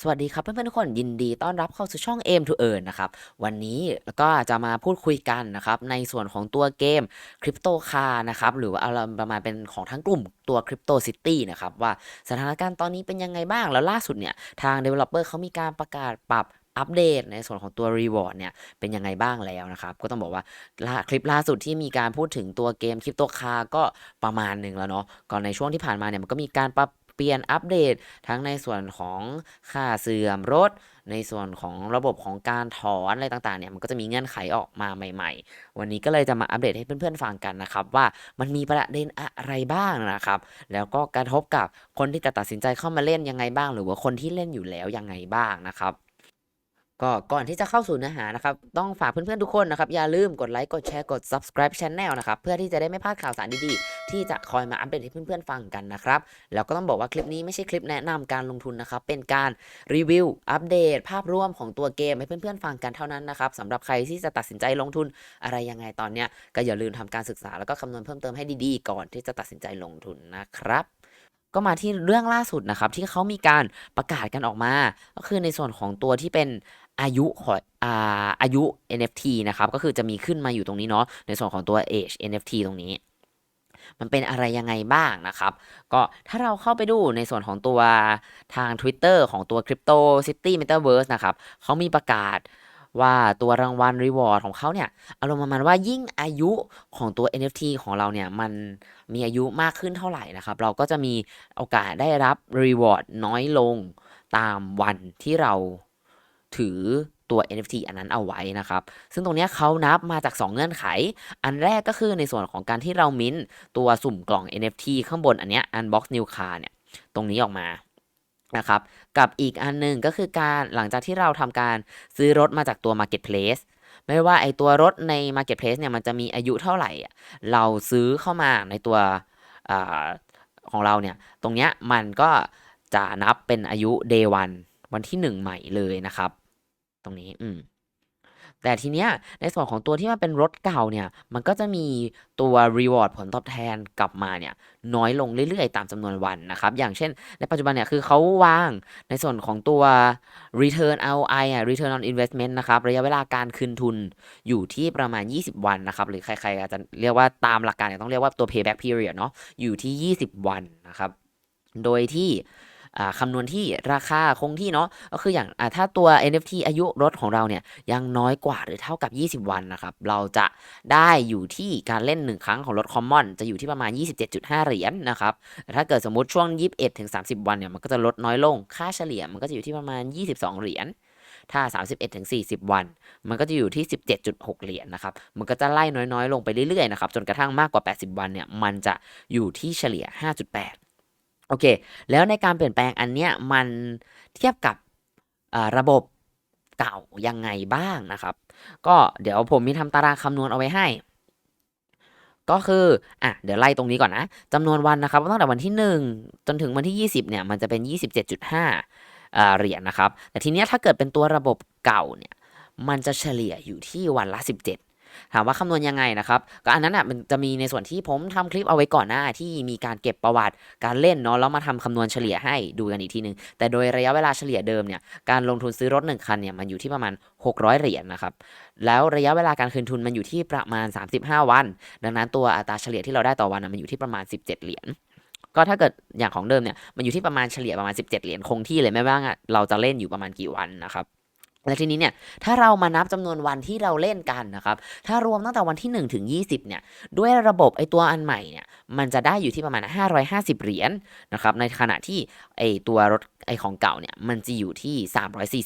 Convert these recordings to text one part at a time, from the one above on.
สวัสดีครับเพื่อนๆทุกคนยินดีต้อนรับเข้าสู่ช่อง Aim to Earn นะครับ วันนี้ก็จะมาพูดคุยกันนะครับในส่วนของตัวเกม Crypto Car นะครับหรือว่าอาประมาณเป็นของทั้งกลุ่มตัว Crypto City นะครับว่าสถานการณ์ตอนนี้เป็นยังไงบ้าง แล้วล่าสุดเนี่ย ทาง Developer เขามีการประกาศปรับอัปเดตในส่วนของตัว Reward เนี่ยเป็นยังไงบ้างแล้วนะครับ ก็ต้องบอกว่าคลิปล่าสุดที่มีการพูดถึงตัวเกม Crypto Car ก็ประมาณหนึ่งแล้วเนาะก่อนในช่วงที่ผ่านมาเนี่ยมันก็มีการปรับ เปลี่ยนอัปเดต ทั้งในส่วนของค่าเสื่อมรถ ในส่วนของระบบของการถอนอะไรต่างๆเนี่ยมันก็จะมีเงื่อนไขออกมาใหม่ ๆ วันนี้ก็เลยจะมาอัปเดตให้เพื่อนๆฟังกันนะครับ ว่ามันมีประเด็นอะไรบ้างนะครับ แล้วก็กระทบกับคนที่จะตัดสินใจเข้ามาเล่นยังไงบ้าง หรือว่าคนที่เล่นอยู่แล้วยังไงบ้างนะครับ ก็ก่อนที่จะเข้าสู่เนื้อหานะครับ ต้องฝากเพื่อนๆทุกคนนะครับ อย่าลืมกดไลค์ กดแชร์ กด subscribe channel นะครับ เพื่อที่จะได้ไม่พลาดข่าวสารดีๆ ที่จะคอยมาอัปเดตให้เพื่อนๆฟังกันนะครับ แล้วก็ต้องบอกว่าคลิปนี้ไม่ใช่คลิปแนะนำการลงทุนนะครับ เป็นการรีวิว อัปเดต ภาพรวมของตัวเกมให้เพื่อนๆฟังกันเท่านั้นนะครับสำหรับใครที่จะตัดสินใจลงทุนอะไรยังไงตอนเนี้ยก็อย่าลืมทำการศึกษาแล้วก็คำนวณเพิ่มเติมให้ดีๆ ก่อนที่จะตัดสินใจลงทุนนะครับก็มาที่เรื่องล่าสุดนะครับที่เขามีการประกาศกันออกมา ก็คือในส่วนของตัวที่เป็น อายุของอาอายุ NFT นะครับก็คือจะมีขึ้นมาอยู่ตรงนี้เนาะในส่วนของตัว age NFT ตรงนี้ มันเป็นอะไรยังไงบ้างนะครับ ก็ถ้าเราเข้าไปดูในส่วนของตัวทาง Twitter ของตัว Crypto City Metaverse นะครับเขามีประกาศว่าตัวรางวัล Reward ของเขาเนี่ยอารมณ์ประมาณว่ายิ่งอายุของตัว NFT ของเราเนี่ย มันมีอายุมากขึ้นเท่าไหร่นะครับ เราก็จะมีโอกาสได้รับ Reward น้อยลงตามวันที่เรา ถือตัว NFT อันนั้นเอาไว้นะครับ ซึ่งตรงนี้เขานับมาจาก 2 เงื่อนไข อันแรกก็คือในส่วนของการที่เรามิ้นตัวสุ่มกล่อง NFT ข้างบนอันเนี้ย Unbox New Car เนี่ย ตรงนี้ออกมานะครับ กับอีกอันหนึ่งก็คือการหลังจากที่เราทำการซื้อรถมาจากตัว Marketplace ไม่ว่าไอตัวรถใน Marketplace เนี่ยมันจะมีอายุเท่าไหร่ เราซื้อเข้ามาในตัวอของเราเนี่ย ตรงเนี้ยมันก็จะนับเป็นอายุ day one วันที่ 1 ใหม่เลยนะครับ ตรงนี้ อืม แต่ทีเนี้ย ในส่วนของตัวที่มันเป็นรถเก่าเนี่ย มันก็จะมีตัว reward ผลตอบแทนกลับมาเนี่ย น้อยลงเรื่อยๆ ตามจำนวนวันนะครับ อย่างเช่น ในปัจจุบันเนี่ยคือเขาวางในส่วนของตัว return ROI อะ return on investment นะครับ ระยะเวลาการคืนทุนอยู่ที่ประมาณ 20 วันนะครับ หรือใครๆอาจจะเรียกว่าตามหลักการเนี่ยต้องเรียกว่าตัว payback period เนาะอยู่ที่ 20 วันนะครับ โดยที่ คำนวณที่ราคาคงที่เนาะก็คืออย่างถ้าตัว NFT อายุรถของเราเนี่ยยังน้อยกว่าหรือเท่ากับ 20 วันนะครับ เราจะได้อยู่ที่การเล่น 1 ครั้งของรถคอมมอนจะอยู่ที่ประมาณ 27.5 เหรียญนะครับแต่ถ้าเกิดสมมติช่วง 21ถึง30 วันเนี่ยมันก็จะลดน้อยลงค่าเฉลี่ยมันก็จะอยู่ที่ประมาณ 22 เหรียญถ้า 31ถึง40 วัน มันก็จะอยู่ที่ 17.6 เหรียญนะครับ มันก็จะไล่น้อยๆ ลงไปเรื่อยๆ นะครับ จนกระทั่งมากกว่า 80 วันเนี่ย มันจะอยู่ที่เฉลี่ย 5.8 โอเค แล้วในการเปลี่ยนแปลงอันเนี้ยมันเทียบกับระบบเก่ายังไงบ้างนะครับ ก็เดี๋ยวผมมีทำตารางคำนวณเอาไว้ให้ ก็คือ อะ เดี๋ยวไล่ตรงนี้ก่อนนะจำนวนวันนะครับตั้งแต่วันที่ 1 จนถึงวันที่ 20 เนี่ย มันจะเป็น 27.5อ่าเหรียญนะครับ แต่ทีเนี้ยถ้าเกิดเป็นตัวระบบเก่าเนี่ย มันจะเฉลี่ยอยู่ที่วันละ 17 ถามว่าคำนวณยังไงนะครับก็อันนั้นอะมันจะมีในส่วนที่ผมทำคลิปเอาไว้ก่อนหน้าที่มีการเก็บประวัติการเล่นเนาะแล้วมาทำคำนวณเฉลี่ยให้ดูกันอีกทีนึง แต่โดยระยะเวลาเฉลี่ยเดิมเนี่ยการลงทุนซื้อรถ 1 คันเนี่ยมันอยู่ที่ประมาณ 600 เหรียญนะครับแล้วระยะเวลาการคืนทุนมันอยู่ที่ประมาณ 35 วัน ดังนั้นตัวอัตราเฉลี่ยที่เราได้ต่อวันน่ะมันอยู่ที่ประมาณ 17 เหรียญก็ถ้าเกิดอย่างของเดิมเนี่ยมันอยู่ที่ประมาณเฉลี่ยประมาณ 17 เหรียญคงที่เลยไม่ว่าเราจะเล่นอยู่ประมาณกี่วันนะครับ และทีนี้เนี่ยถ้าเรามานับจำนวนวันที่เราเล่นกันนะครับถ้ารวมตั้งแต่วันที่ 1 ถึง 20เนี่ยด้วยระบบไอตัวอันใหม่เนี่ยมันจะได้อยู่ที่ประมาณ 550 เหรียญนะครับในขณะที่ไอตัวรถไอของเก่าเนี่ยมันจะอยู่ที่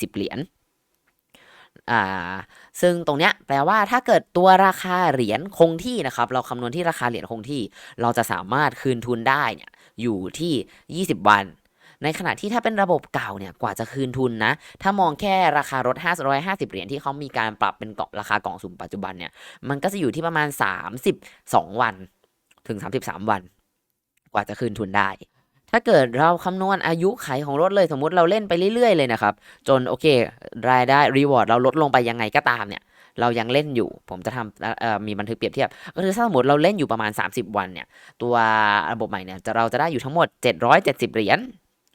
340 เหรียญอ่าซึ่งตรงเนี้ยแปลว่าถ้าเกิดตัวราคาเหรียญคงที่นะครับเราคำนวณที่ราคาเหรียญคงที่ เราจะสามารถคืนทุนได้เนี่ยอยู่ที่ 20 วัน ในขณะที่ถ้าเป็นระบบเก่าเนี่ยกว่าจะคืนทุนนะ ถ้ามองแค่ราคารถ 550 เหรียญที่เขามีการปรับเป็นเกาะราคากล่องสุ่มปัจจุบันเนี่ยมันก็จะอยู่ที่ประมาณ 32 วัน ถึง 33 วัน กว่าจะคืนทุนได้ถ้าเกิดเราคำนวณอายุไขของรถเลยสมมุติเราเล่นไปเรื่อยๆเลยนะครับ จนโอเค รายได้รีวอร์ดเราลดลงไปยังไงก็ตามเนี่ยเรายังเล่นอยู่ ผมจะทำมีบันทึกเปรียบเทียบ ก็คือถ้าสมมติเราเล่นอยู่ประมาณ 30 วันเนี่ย ตัวระบบใหม่เนี่ยจะเราจะได้อยู่ทั้งหมด 770 เหรียญ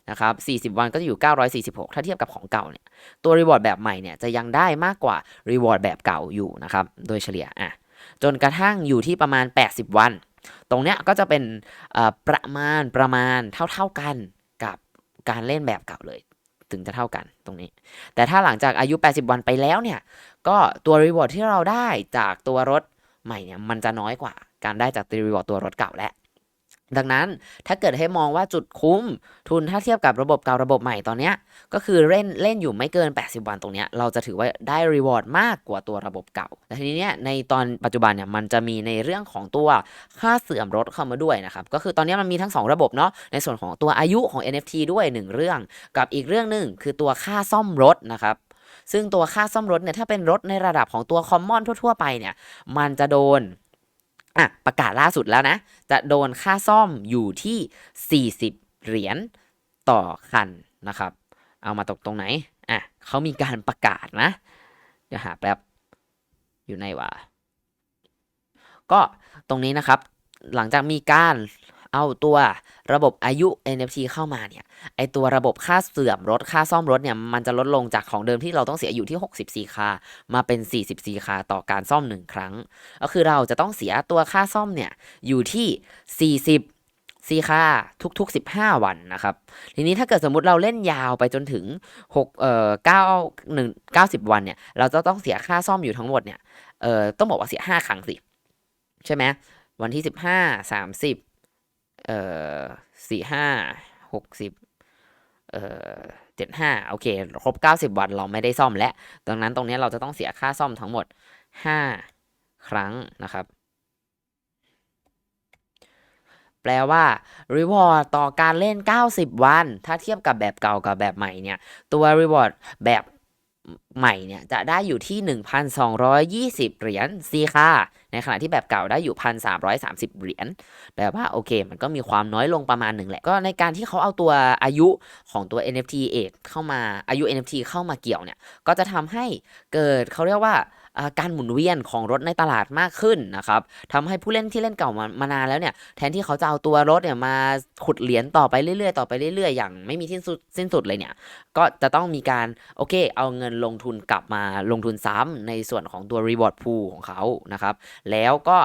นะครับ40 วันก็จะอยู่ 946 ถ้าเทียบกับของเก่าเนี่ย ตัว reward แบบใหม่เนี่ยจะยังได้มากกว่า reward แบบเก่าอยู่นะครับ โดยเฉลี่ยอะจนกระทั่งอยู่ที่ประมาณ 80 วัน ตรงเนี้ยก็จะเป็นประมาณประมาณเท่าๆกันกับการเล่นแบบเก่าเลย ถึงจะเท่ากันตรงนี้ แต่ถ้าหลังจากอายุ 80 วันไปแล้วเนี่ย ก็ตัว reward ที่เราได้จากตัวรถใหม่เนี่ยมันจะน้อยกว่าการได้จาก reward ตัวรถเก่าแล้ว ดังนั้นถ้าเกิดให้มองว่าจุดคุ้มทุนถ้าเทียบกับระบบเก่าระบบใหม่ตอนนี้ก็คือเล่นเล่นอยู่ไม่เกิน 80 วันตรงนี้เราจะถือว่าได้รีวอร์ดมากกว่าตัวระบบเก่าแต่ทีนี้เนี่ยในตอนปัจจุบันเนี่ยมันจะมีในเรื่องของตัวค่าเสื่อมรถเข้ามาด้วยนะครับก็คือตอนนี้มันมีทั้ง 2 ระบบเนาะในส่วนของตัวอายุของ NFT ด้วย 1 เรื่อง กับอีกเรื่องหนึ่งคือตัวค่าซ่อมรถนะครับซึ่งตัวค่าซ่อมรถเนี่ยถ้าเป็นรถในระดับของตัวคอมมอนทั่ว ๆ ไปเนี่ยมันจะโดน อะประกาศล่าสุดแล้วนะ จะโดนค่าซ่อมอยู่ที่ 40 เหรียญต่อคันนะครับ เอามาตกตรงไหน อะเขามีการประกาศนะ เดี๋ยวหาแป๊บ อยู่ในว่า ก็ตรงนี้นะครับ หลังจากมีการ เอาตัวระบบอายุ NFT เข้ามาเนี่ยไอตัวระบบค่าเสื่อมรถค่าซ่อมรถเนี่ยมันจะลดลงจากของเดิมที่เราต้องเสียอยู่ที่ 64 คา มาเป็น 44 คา ต่อการซ่อม 1 ครั้ง ก็คือเราจะต้องเสียตัวค่าซ่อมเนี่ยอยู่ที่ 40ซีค่าทุกๆ 15 วันนะครับ ทีนี้ถ้าเกิดสมมุติเราเล่นยาวไปจนถึง6เอ่อ9 1 90 วันเนี่ย เราจะต้องเสียค่าซ่อมอยู่ทั้งหมดเนี่ย เอ่อ ต้องบอกว่าเสีย 5 ครั้งสิ ใช่ไหม วันที่ 15 30 เอ่อสี่ห้าหกสิบเอ่อเจ็ดห้าโอเค ครบเก้าสิบวันเราไม่ได้ซ่อมแล้วดังนั้นตรงนี้เราจะต้องเสียค่าซ่อมทั้งหมดห้าครั้งนะครับ แปลว่า reward ต่อการเล่น 90 วัน ถ้าเทียบกับแบบเก่ากับแบบใหม่เนี่ย ตัว reward แบบ ใหม่เนี่ยจะได้อยู่ที่ 1,220 เหรียญซีค่าในขณะที่แบบเก่าได้อยู่ 1,330 เหรียญแปลว่าโอเค มันก็มีความน้อยลงประมาณหนึ่งแหละ ก็ในการที่เขาเอาตัวอายุของตัว NFT เอกเข้ามาอายุ NFT เข้ามาเกี่ยวเนี่ย ก็จะทำให้เกิดเขาเรียกว่าอ่า การหมุนเวียนของรถในตลาดมากขึ้นนะครับทำให้ผู้เล่นที่เล่นเก่ามามานานแล้วเนี่ยแทนที่เขาจะเอาตัวรถเนี่ยมาขุดเหรียญต่อไปเรื่อยๆต่อไปเรื่อยๆ อย่างไม่มีที่สุดสิ้นสุดเลยเนี่ยก็จะต้องมีการโอเค เอาเงินลงทุนกลับมาลงทุนซ้ำในส่วนของตัว reward pool ของเขานะครับแล้วก็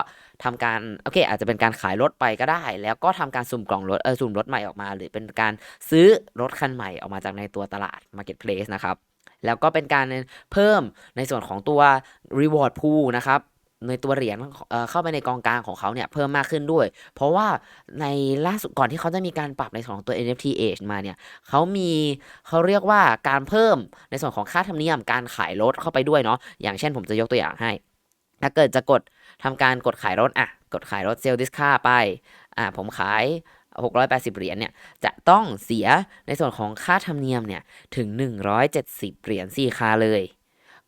ทำการโอเค อาจจะเป็นการขายรถไปก็ได้ แล้วก็ทำการสุ่มกล่องรถเออสุ่มรถใหม่ออกมา หรือเป็นการซื้อรถคันใหม่ออกมาจากในตัวตลาด marketplace นะครับ แล้วก็เป็นการเพิ่มในส่วนของตัว reward pool นะครับในตัวเหรียญเเข้าไปในกองกลางของเขาเนี่ยเพิ่มมากขึ้นด้วย เพราะว่าในล่าสุดก่อนที่เขาจะมีการปรับในส่วนของตัว NFT Age มาเนี่ยเขามีเขาเรียกว่าการเพิ่มในส่วนของค่าธรรมเนียมการขายรถเข้าไปด้วยเนาะอย่างเช่นผมจะยกตัวอย่างให้ ถ้าเกิดจะกดทำการกดขายรถอะกดขายรถเซลล์ดิสค่าไปอะผมขาย 680 เหรียญเนี่ยจะต้องเสียในส่วนของค่าธรรมเนียมเนี่ยถึง 170 เหรียญสีคาเลย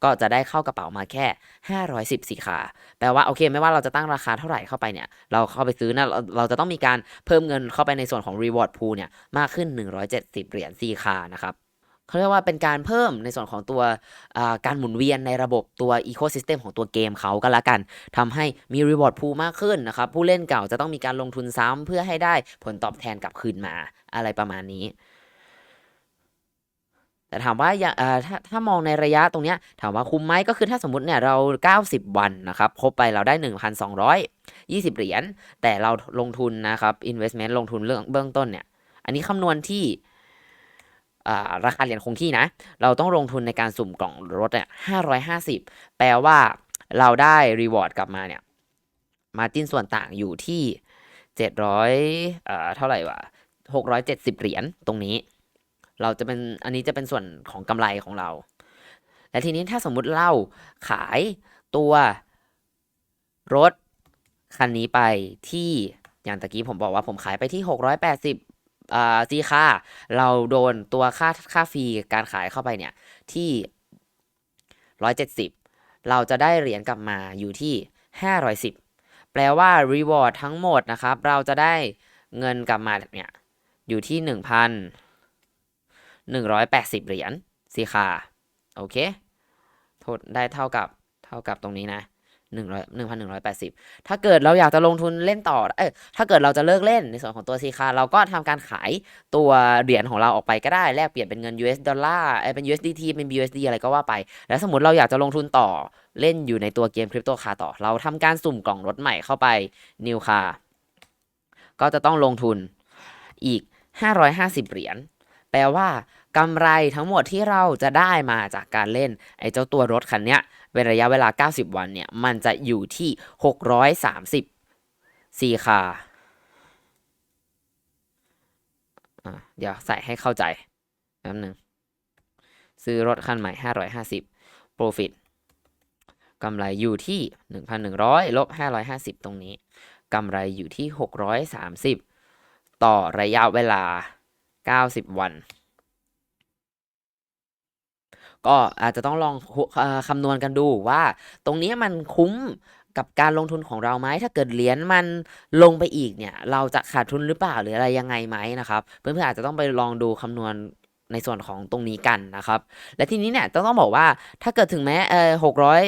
ก็จะได้เข้ากระเป๋ามาแค่ 510สี่คา แปลว่าโอเคไม่ว่าเราจะตั้งราคาเท่าไหร่เข้าไปเนี่ยเราเข้าไปซื้อนะเราเราจะต้องมีการเพิ่มเงินเข้าไปในส่วนของ reward pool เนี่ยมากขึ้น 170 เหรียญสีคานะครับ เขาเรียกว่าเป็นการเพิ่มในส่วนของตัวการหมุนเวียนในระบบตัว ecosystem ของตัวเกมเขาก็แล้วกันทำให้มี reward pool มากขึ้นนะครับ ผู้เล่นเก่าจะต้องมีการลงทุนซ้ำเพื่อให้ได้ผลตอบแทนกลับคืนมาอะไรประมาณนี้แต่ถามว่าอย่างถ้าถ้ามองในระยะตรงเนี้ยถามว่าคุ้มไหมก็คือถ้าสมมติเนี่ยเรา 90 วันนะครับครบไปเราได้ 1,220 เหรียญแต่เราลงทุนนะครับ investment ลงทุนเรื่องเบื้องต้นเนี่ย อันนี้คำนวณที่ ราคาเหรียญคงที่นะ เราต้องลงทุนในการสุ่มกล่องรถเนี่ย550แปลว่าเราได้รีวอร์ดกลับมาเนี่ย มาจิ้นส่วนต่างอยู่ที่700เอ่อเท่าไหร่วะ670เหรียญตรงนี้ เราจะเป็นอันนี้จะเป็นส่วนของกำไรของเรา และทีนี้ถ้าสมมุติเราขายตัวรถคันนี้ไปที่อย่างตะกี้ผมบอกว่าผมขายไปที่ 680 อ่าซีค่าเราโดนตัวค่าค่าฟรีการขายเข้าไปเนี่ยที่ 170 เราจะได้เหรียญกลับมาอยู่ที่ 510 แปลว่า reward ทั้งหมดนะครับ เราจะได้เงินกลับมาเนี่ยอยู่ที่ 1,180 เหรียญสิค่ะโอเค โทษได้เท่ากับเท่ากับตรงนี้นะ หนึ่งร้อยหนึ่งพันหนึ่งร้อยแปดสิบถ้าเกิดเราอยากจะลงทุนเล่นต่อ เอ้ยถ้าเกิดเราจะเลิกเล่นในส่วนของตัวซีคาเราก็ทำการขายตัวเหรียญของเราออกไปก็ได้ แลกเปลี่ยนเป็นเงิน US ดอลลาร์เอ้เป็น USDT เป็น BUSD อะไรก็ว่าไป แล้วสมมติเราอยากจะลงทุนต่อเล่นอยู่ในตัวเกมคริปโตคาต่อ เราทำการสุ่มกล่องรถใหม่เข้าไป New Car ก็จะต้องลงทุนอีก 550 เหรียญแปลว่ากำไรทั้งหมดที่เราจะได้มาจากการเล่นไอ้เจ้าตัวรถคันเนี้ย เป็นระยะเวลา 90 วันเนี่ย มันจะอยู่ที่ 630ซีคาอะเดี๋ยวใส่ให้เข้าใจแป๊บหนึง ซื้อรถคันใหม่ 550 profit กำไรอยู่ที่ 1,100 ลบ 550 ตรงนี้ กำไรอยู่ที่ 630 ต่อระยะเวลา 90 วัน ก็อาจจะต้องลองคำนวณกันดูว่า ตรงนี้มันคุ้มกับการลงทุนของเราไหมถ้าเกิดเหรียญมันลงไปอีกเนี่ย เราจะขาดทุนหรือเปล่าหรืออะไรยังไงไหมนะครับ เพื่อนๆอาจจะต้องไปลองดูคำนวณในส่วนของตรงนี้กันนะครับ และทีนี้เนี่ยต้องต้องบอกว่าถ้าเกิดถึงแม้เออหกร้อย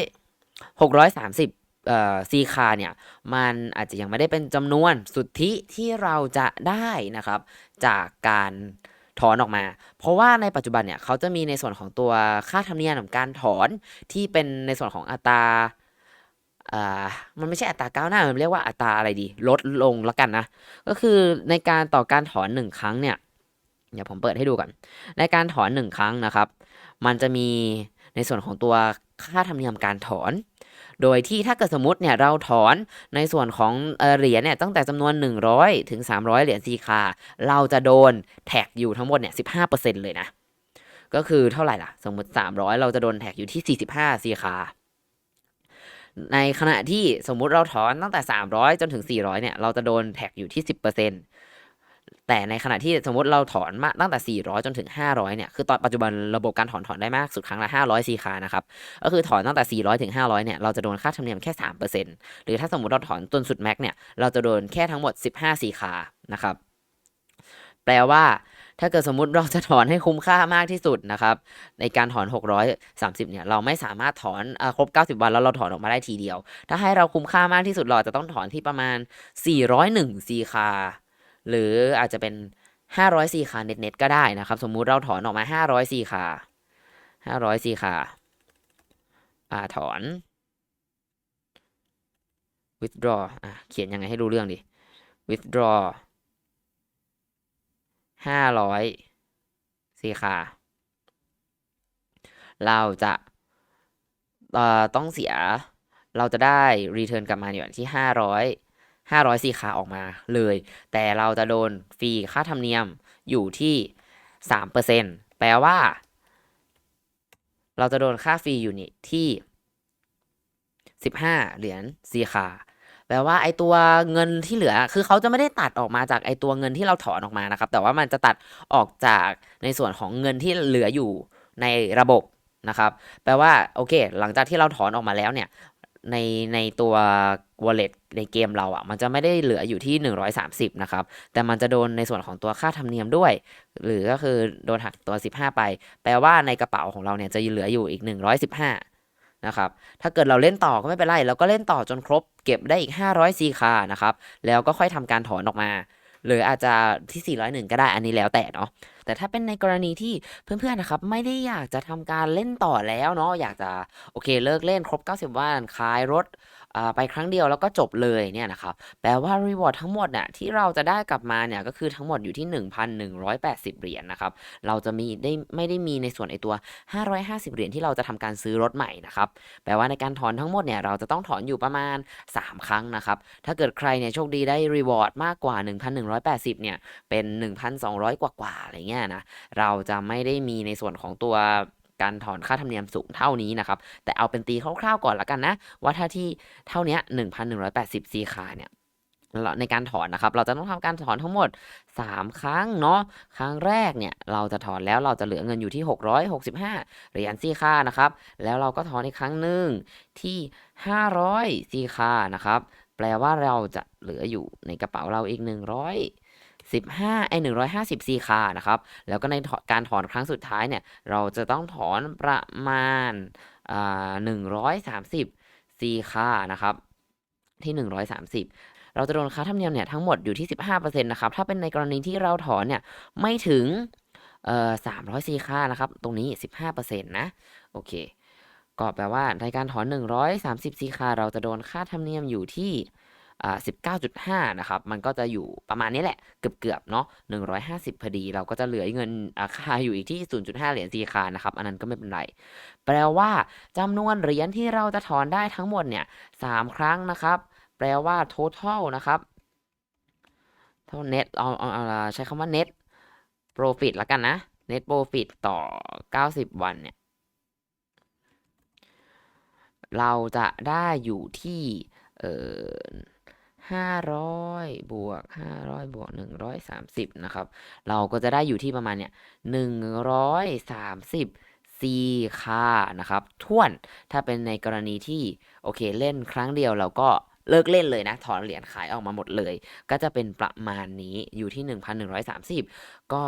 หกร้อยสามสิบเอ่อซีคาเนี่ยมันอาจจะยังไม่ได้เป็นจำนวนสุทธิที่เราจะได้นะครับ จากการ ถอนออกมา เพราะว่าในปัจจุบันเนี่ยเขาจะมีในส่วนของตัวค่าธรรมเนียมการถอนที่เป็นในส่วนของอัตราอ่ามันไม่ใช่อัตราก้าวหน้า มันเรียกว่าอัตราอะไรดี ลดลงแล้วกันนะ ก็คือในการต่อการถอนหนึ่งครั้งเนี่ย เดี๋ยวผมเปิดให้ดูก่อน ในการถอนหนึ่งครั้งนะครับ มันจะมีในส่วนของตัวค่าธรรมเนียมการถอน โดยที่ถ้าเกิดสมมติเนี่ยเราถอนในส่วนของเหรียญเนี่ยตั้งแต่จำนวน 100 ถึง 300 เหรียญซีคาเราจะโดนแท็กอยู่ทั้งหมดเนี่ย15%เลยนะ ก็คือเท่าไหร่ล่ะ สมมติ 300 เราจะโดนแท็กอยู่ที่ 45ซีคาในขณะที่สมมุติเราถอนตั้งแต่ 300 จนถึง 400 เนี่ย เราจะโดนแท็กอยู่ที่ 10% แต่ในขณะที่สมมติเราถอนมาตั้งแต่ 400 จนถึง 500 เนี่ย คือตอนปัจจุบันระบบการถอนถอนได้มากสุดครั้งละ 500ซีคานะครับ ก็คือถอนตั้งแต่ 400 ถึง 500 เนี่ย เราจะโดนค่าธรรมเนียมแค่ 3%หรือถ้าสมมติเราถอนจนสุดแม็กเนี่ย เราจะโดนแค่ทั้งหมด 15ซีคานะครับ แปลว่าถ้าเกิดสมมุติเราจะถอนให้คุ้มค่ามากที่สุดนะครับ ในการถอน 630 เนี่ย เราไม่สามารถถอนอครบ 90 วันแล้วเราถอนออกมาได้ทีเดียว ถ้าให้เราคุ้มค่ามากที่สุดเราจะต้องถอนที่ประมาณ 401ซีคา หรืออาจจะเป็น 500ซีคาเน็ตๆก็ได้นะครับ สมมุติเราถอนออกมา 500ซีคา500ซีคาอ่าถอน withdraw อะเขียนยังไงให้รู้เรื่องดิ withdraw ห้าร้อยซีคาเราจะต้องเสีย เราจะได้ return กลับมาอยู่ที่ห้าร้อยห้าร้อยซีคาออกมาเลย แต่เราจะโดนฟรีค่าธรรมเนียมอยู่ที่สามเปอร์เซ็นแปลว่า เราจะโดนค่าฟรีอยู่นี่ที่สิบห้าเหรียญซีคาแปลว่าไอตัวเงินที่เหลือ คือเขาจะไม่ได้ตัดออกมาจากไอตัวเงินที่เราถอนออกมานะครับ แต่ว่ามันจะตัดออกจากในส่วนของเงินที่เหลืออยู่ในระบบนะครับ แปลว่าโอเค หลังจากที่เราถอนออกมาแล้วเนี่ย ในในตัว wallet ในเกมเราอะ่ะ มันจะไม่ได้เหลืออยู่ที่ 130 นะครับ แต่มันจะโดนในส่วนของตัวค่าธรรมเนียมด้วย หรือก็คือโดนหักตัว 15 ไป แปลว่าในกระเป๋าของเราเนี่ยจะเหลืออยู่อีก 115 นะครับ ถ้าเกิดเราเล่นต่อก็ไม่เป็นไร เราก็เล่นต่อจนครบ เก็บได้อีก 500ซีคานะครับ แล้วก็ค่อยทำการถอนออกมา หรืออาจจะที่ 401 ก็ได้อันนี้แล้วแต่เนาะแต่ถ้าเป็นในกรณีที่เพื่อนๆนะครับ ไม่ได้อยากจะทำการเล่นต่อแล้วเนาะอยากจะโอเคเลิกเล่นครบ 90 วันขายรถ ไปครั้งเดียวแล้วก็จบเลยเนี่ยนะครับแปลว่ารีวอร์ดทั้งหมดเนี่ยที่เราจะได้กลับมาเนี่ยก็คือทั้งหมดอยู่ที่ 1,180 เหรียญนะครับเราจะมีได้ไม่ได้มีในส่วนไอตัว 550 เหรียญที่เราจะทำการซื้อรถใหม่นะครับแปลว่าในการถอนทั้งหมดเนี่ยเราจะต้องถอนอยู่ประมาณ 3 ครั้งนะครับถ้าเกิดใครเนี่ยโชคดีได้รีวอร์ดมากกว่า 1,180 เนี่ยเป็น 1,200 กว่าๆอะไรเงี้ยนะเราจะไม่ได้มีในส่วนของตัว การถอนค่าธรรมเนียมสูงเท่านี้นะครับ แต่เอาเป็นตีคร่าวๆก่อนละกันนะ ว่าถ้าที่เท่านี้ย1,180ซีคาเนี่ยในการถอนนะครับ เราจะต้องทำการถอนทั้งหมด 3 ครั้งเนาะ ครั้งแรกเนี่ยเราจะถอนแล้วเราจะเหลือเงินอยู่ที่ 665 เหรียญซีค่านะครับ แล้วเราก็ถอนอีกครั้งหนึ่งที่ 500ซีค่านะครับ แปลว่าเราจะเหลืออยู่ในกระเป๋าเราอีก 100 15ไอ150ซีคานะครับ แล้วก็ในการถอนครั้งสุดท้ายเนี่ย เราจะต้องถอนประมาณอ่า130 C ค่านะครับ ที่ 130 เราจะโดนค่าธรรมเนียมเนี่ยทั้งหมดอยู่ที่ 15%นะครับ ถ้าเป็นในกรณีที่เราถอนเนี่ยไม่ถึงเอ่อ300 C ค่านะครับ ตรงนี้ 15%นะ โอเค ก็แปลว่าในการถอน 130 C ค่าเราจะโดนค่าธรรมเนียมอยู่ที่ 19.5 นะครับ มันก็จะอยู่ประมาณนี้แหละ เกือบๆเนาะ 150 พอดี เราก็จะเหลือเงินาค่าอยู่อีกที่ 0.5 เหรียญ C ค่านะครับ อันนั้นก็ไม่เป็นไร แปลว่าจำนวนเหรียญที่เราจะถอนได้ทั้งหมดเนี่ยสามครั้งนะครับ แปลว่า total นะครับ เท่า net เอาเอาเอาใช้คำว่า net profit แล้วกันนะ net profit ต่อ 90 วันเนี่ย เราจะได้อยู่ที่เอ่อ ห้าร้อยบวกห้าร้อยบวกหนึ่งร้อยสามสิบนะครับ เราก็จะได้อยู่ที่ประมาณเนี่ยหนึ่งร้อยสามสิบ C ค่านะครับท่วน ถ้าเป็นในกรณีที่ โอเค เล่นครั้งเดียวเราก็เลิกเล่นเลยนะ ถอนเหรียญขายออกมาหมดเลย ก็จะเป็นประมาณนี้อยู่ที่ 1,130 ก็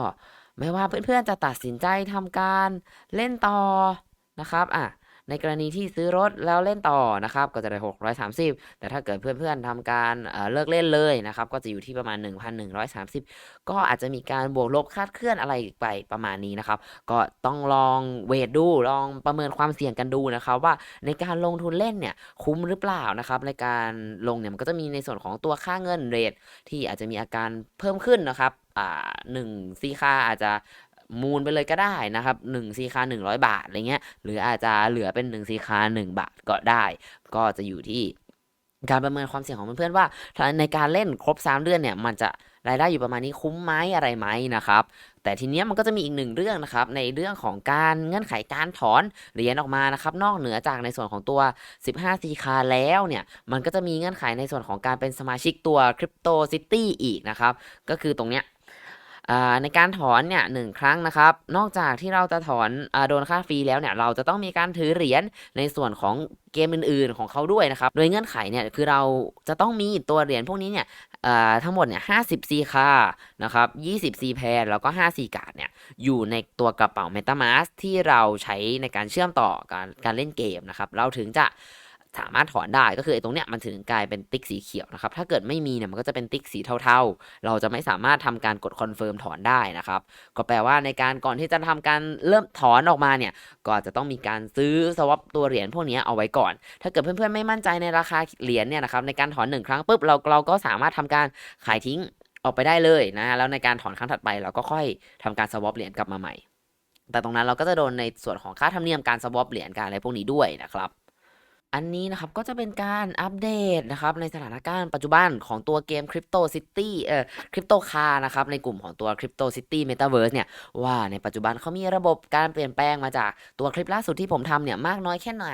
ไม่ว่าเพื่อนๆจะตัดสินใจทำการเล่นต่อนะครับ อะ ในกรณีที่ซื้อรถแล้วเล่นต่อนะครับก็จะได้ 630 แต่ถ้าเกิดเพื่อนๆทำการเอ่อเลิกเล่นเลยนะครับก็จะอยู่ที่ประมาณ 1,130 ก็อาจจะมีการบวกลบคาดเคลื่อนอะไรไปประมาณนี้นะครับ ก็ต้องลองเวทดูลองประเมินความเสี่ยงกันดูนะครับว่าในการลงทุนเล่นเนี่ยคุ้มหรือเปล่านะครับในการลงเนี่ยมันก็จะมีในส่วนของตัวค่าเงินเรทที่อาจจะมีอาการเพิ่มขึ้นนะครับอ่าหนึ่งซีค่าอาจจะ มูลไปเลยก็ได้นะครับ1ซีคา100 บาทอะไรเงี้ยหรืออาจจะเหลือเป็น1ซีคา1บาทก็ได้ ก็จะอยู่ที่การประเมินความเสี่ยงของเพื่อนๆว่าถ้าในการเล่นครบ 3 เดือนเนี่ยมันจะรายได้อยู่ประมาณนี้คุ้มไหมอะไรไหมนะครับ แต่ทีเนี้ยมันก็จะมีอีกหนึ่งเรื่องนะครับ ในเรื่องของการเงื่อนไขการถอนเหรียญออกมานะครับ นอกเหนือจากในส่วนของตัว 15 c คาแล้วเนี่ย มันก็จะมีเงื่อนไขในส่วนของการเป็นสมาชิกตัว Crypto City อีกนะครับ ก็คือตรงเนี้ย ในการถอนเนี่ยหนึ่งครั้งนะครับ นอกจากที่เราจะถอนอโดนค่าฟรีแล้วเนี่ยเราจะต้องมีการถือเหรียญในส่วนของเกมอื่น ๆ ของเขาด้วยนะครับ โดยเงื่อนไขเนี่ยคือเราจะต้องมีตัวเหรียญพวกนี้เนี่ยทั้งหมดเนี่ย50 C ค่านะครับ20 C แพรแล้วก็5 C การ์ดเนี่ยอยู่ในตัวกระเป๋า MetaMask ที่เราใช้ในการเชื่อมต่อการการเล่นเกมนะครับ เราถึงจะ สามารถถอนได้ก็คือไอ้ตรงเนี้ยมันถึงกลายเป็นติ๊กสีเขียวนะครับถ้าเกิดไม่มีเนี่ยมันก็จะเป็นติ๊กสีเทาๆ เราจะไม่สามารถทำการกดคอนเฟิร์มถอนได้นะครับก็แปลว่าในการก่อนที่จะทำการเริ่มถอนออกมาเนี่ยก็จะต้องมีการซื้อสวอปตัวเหรียญพวกนี้เอาไว้ก่อน ถ้าเกิดเพื่อนๆไม่มั่นใจในราคาเหรียญเนี่ยนะครับในการถอนหนึ่งครั้งปุ๊บเราเราก็สามารถทำการขายทิ้งออกไปได้เลยนะแล้วในการถอนครั้งถัดไปเราก็ค่อยทำการสวอปเหรียญกลับมาใหม่แต่ตรงนั้นเราก็จะโดนในส่วนของค่าธรรมเนียมการสวอปเหรียญการอะไรพวกนี้ด้วยนะครับ อันนี้นะครับก็จะเป็นการอัปเดตนะครับในสถานการณ์ปัจจุบันของตัวเกม Crypto City เอ่อ Crypto Car นะครับในกลุ่มของตัว Crypto City Metaverse เนี่ยว่าในปัจจุบันเขามีระบบการเปลี่ยนแปลงมาจากตัวคลิปล่าสุดที่ผมทำเนี่ยมากน้อยแค่ไหน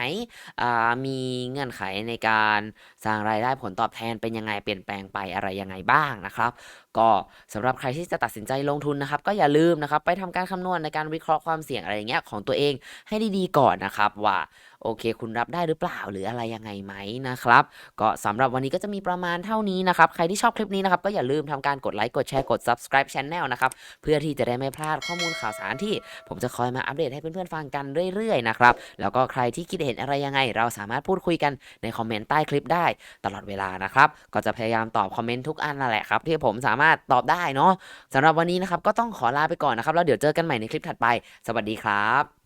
อ่ามีเงื่อนไขในการ สร้างรายได้ผลตอบแทนเป็นยังไงเปลี่ยนแปลงไปอะไรยังไงบ้างนะครับ ก็สำหรับใครที่จะตัดสินใจลงทุนนะครับ ก็อย่าลืมนะครับไปทำการคำนวณในการวิเคราะห์ความเสี่ยงอะไรอย่างเงี้ยของตัวเองให้ดีๆก่อนนะครับว่าโอเค คุณรับได้หรือเปล่าหรืออะไรยังไงไหมนะครับ ก็สำหรับวันนี้ก็จะมีประมาณเท่านี้นะครับ ใครที่ชอบคลิปนี้นะครับ ก็อย่าลืมทำการกดไลค์กดแชร์กด subscribe channel นะครับ เพื่อที่จะได้ไม่พลาดข้อมูลข่าวสารที่ผมจะคอยมาอัปเดตให้เพื่อนๆฟังกันเรื่อยๆนะครับแล้วก็ใครที่คิดเห็นอะไรยังไง เราสามารถพูดคุยกันในคอมเมนต์ใต้คลิปได้ตลอดเวลานะครับ ก็จะพยายามตอบคอมเมนต์ทุกอันนั่นแหละครับ ที่ผมสามารถตอบได้เนาะสำหรับวันนี้นะครับก็ต้องขอลาไปก่อนนะครับแล้วเดี๋ยวเจอกันใหม่ในคลิปถัดไป สวัสดีครับ